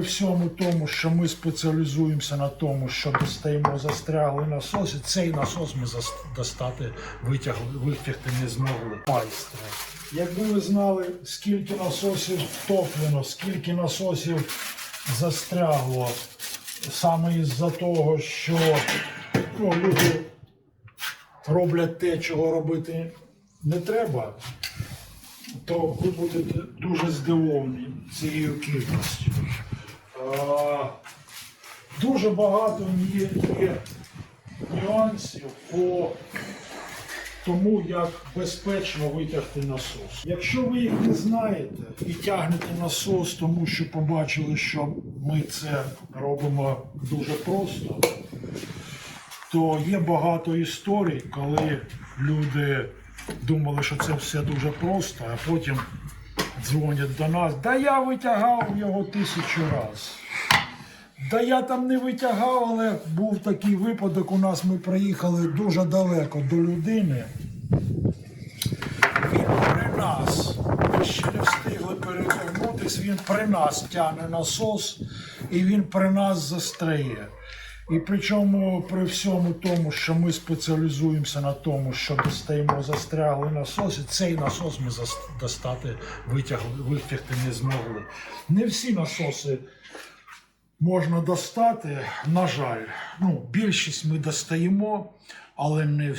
при всьому тому, що ми спеціалізуємося на тому, що достаємо застряглий насос, і цей насос ми достати витягли, витягти не змогли. Майстра. Якби ви знали, скільки насосів втоплено, скільки насосів застрягло, саме із-за того, що ну, люди роблять те, чого робити не треба, то ви будете дуже здивовані цією кількістю. Дуже багато є, є нюансів по тому, як безпечно витягти насос. Якщо ви їх не знаєте і тягнете насос, тому що побачили, що ми це робимо дуже просто, то є багато історій, коли люди думали, що це все дуже просто, а потім дзвонять до нас. Да я витягав його тисячу разів. Да я там не витягав, але був такий випадок. У нас ми приїхали дуже далеко до людини. Він при нас. Ми ще не встигли перевернутись, він при нас тягне насос і він при нас застряє. І причому при всьому тому, що ми спеціалізуємося на тому, що достаємо застряглий насос, і цей насос ми достати витягли, витягти не змогли. Не всі насоси можна достати, на жаль. Ну, більшість ми достаємо, але не всі.